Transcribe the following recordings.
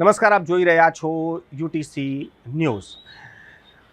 નમસ્કાર, આપ જોઈ રહ્યા છો યુટીસી ન્યૂઝ.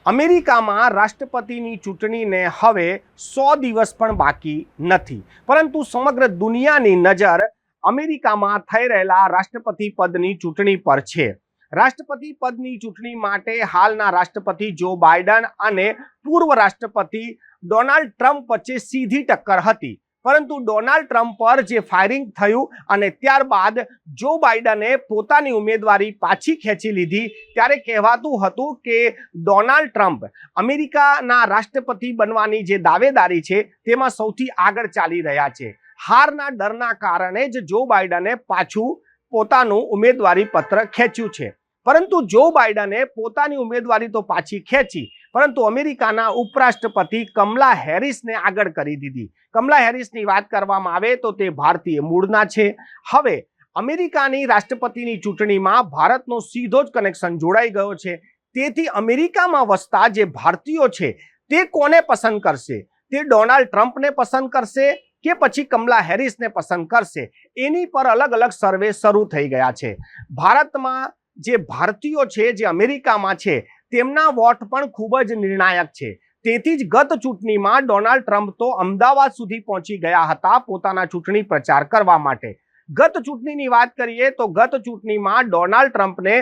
અમેરિકામાં રાષ્ટ્રપતિની ચૂંટણીને હવે સો દિવસ પણ બાકી નથી. પરંતુ સમગ્ર દુનિયાની નજર અમેરિકામાં થઈ રહેલા રાષ્ટ્રપતિ પદની ચૂંટણી પર છે. રાષ્ટ્રપતિ પદની ચૂંટણી માટે હાલના રાષ્ટ્રપતિ જો બાઇડન અને પૂર્વ રાષ્ટ્રપતિ ડોનાલ્ડ ટ્રમ્પ વચ્ચે સીધી ટક્કર હતી. પરંતુ ડોનાલ્ડ ટ્રમ્પ પર જે ફાયરિંગ થયું અને ત્યારબાદ જો બાઇડને પોતાની ઉમેદવારી પાછી ખેંચી લીધી, ત્યારે કહેવાતું હતું કે ડોનાલ્ડ ટ્રમ્પ અમેરિકાના રાષ્ટ્રપતિ બનવાની જે દાવેદારી છે, તેમાં સૌથી આગળ ચાલી રહ્યા છે. હારના ડરના કારણે જ જો બાઇડને પાછું પોતાનું ઉમેદવારી પત્ર ખેંચ્યું છે. પરંતુ જો બાઇડને પોતાની ઉમેદવારી તો પાછી ખેંચી પરંતુ અમેરિકાના ઉપરાષ્ટ્રપતિ કમલા હેરિસને આગળ કરી દીધી. કમલા હેરિસની વાત કરવામાં આવે તો તે ભારતીય મૂળના છે. હવે અમેરિકાની રાષ્ટ્રપતિની ચૂંટણીમાં ભારતનો સીધો જ કનેક્શન જોડાઈ ગયો છે. તેથી અમેરિકામાં વસતા જે ભારતીયો છે તે કોને પસંદ કરશે? તે ડોનાલ્ડ ટ્રમ્પને પસંદ કરશે કે પછી કમલા હેરિસને પસંદ કરશે? એની પર અલગ અલગ સર્વે શરૂ થઈ ગયા છે. ભારતમાં જે ભારતીયો છે, જે અમેરિકામાં છે તેમના વોટ પણ ખૂબ જ નિર્ણાયક છે. તેથી જ ગત ચૂંટણીમાં ડોનાલ્ડ ટ્રમ્પ તો અમદાવાદ સુધી પહોંચી ગયા હતા પોતાના ચૂંટણી પ્રચાર કરવા માટે. ગત ચૂંટણીની વાત કરીએ તો ગત ચૂંટણીમાં ડોનાલ્ડ ટ્રમ્પને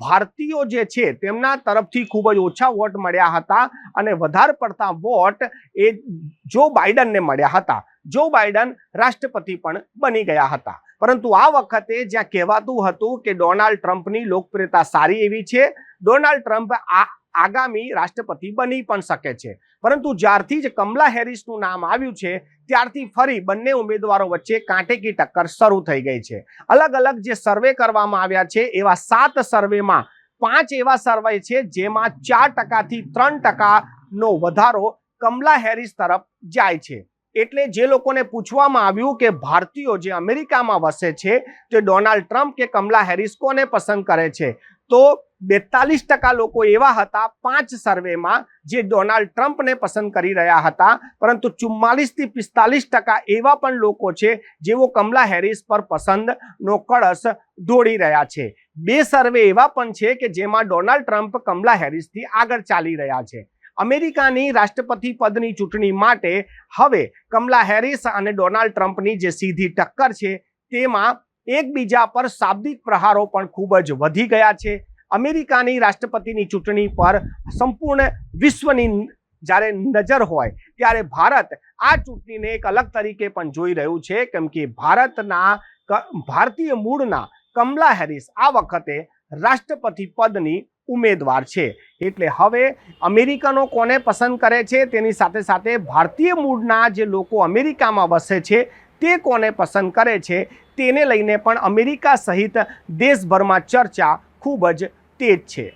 ભારતીયો જે છે તેમના તરફથી ખૂબ જ ઓછા વોટ મળ્યા હતા અને વધારે પડતા વોટ એ જો બાઇડનને મળ્યા હતા. જો બાઇડન રાષ્ટ્રપતિ પણ બની ગયા હતા. પરંતુ આ વખતે જ્યાં કહેવાતું હતું કે ડોનાલ્ડ ટ્રમ્પની લોકપ્રિયતા સારી એવી છે, ડોનાલ્ડ ટ્રમ્પ આ આગામી રાષ્ટ્રપતિ બની પણ શકે છે. પરંતુ જ્યારથી જ કમલા હેરિસનું નામ આવ્યું છે, ત્યારથી ફરી બંને ઉમેદવારો વચ્ચે કાંટેકી ટક્કર શરૂ થઈ ગઈ છે. અલગ અલગ જે સર્વે કરવામાં આવ્યા છે, એવા સાત સર્વેમાં પાંચ એવા સર્વે છે, જેમાં ચાર ટકાથી ત્રણ ટકાનો વધારો કમલા હેરિસ તરફ જાય છે. એટલે જે લોકોને પૂછવામાં આવ્યું કે ભારતીયો જે અમેરિકામાં વસે છે તે ડોનાલ્ડ ટ્રમ્પ કે કમલા હેરિસ કોને પસંદ કરે છે? તો બેતાલીસ ટકા લોકો એવા હતા, પાંચ સર્વેમાં જે ડોનાલ્ડ ટ્રમ્પને પસંદ કરી રહ્યા હતા, પરંતુ ચુમ્માલીસથી પિસ્તાલીસ ટકા એવા પણ લોકો છે, જેઓ કમલા હેરિસ પર પસંદનો કળશ દોડી રહ્યા છે. બે સર્વે એવા પણ છે કે જેમાં ડોનાલ્ડ ટ્રમ્પ કમલા હેરિસથી આગળ ચાલી રહ્યા છે. અમેરિકાની રાષ્ટ્રપતિ પદની ચૂંટણી માટે હવે કમલા હેરિસ અને ડોનાલ્ડ ટ્રમ્પની જે સીધી ટક્કર છે, તેમાં એકબીજા પર શાબ્દિક પ્રહારો પણ ખૂબ જ વધી ગયા છે. અમેરિકાની રાષ્ટ્રપતિની ચૂંટણી પર સંપૂર્ણ વિશ્વની જ્યારે નજર હોય, ત્યારે ભારત આ ચૂંટણીને એક અલગ તરીકે પણ જોઈ રહ્યું છે, કેમ કે ભારતના ભારતીય મૂળના કમલા હેરિસ આ વખતે રાષ્ટ્રપતિ પદની ઉમેદવાર છે. એટલે હવે અમેરિકનો કોને પસંદ કરે છે? તેની સાથે સાથે ભારતીય મૂળના જે લોકો અમેરિકામાં વસે છે, તે કોને પસંદ કરે છે? તેને લઈને પણ અમેરિકા સહિત દેશભરમાં ચર્ચા ખૂબ જ તેજ છે.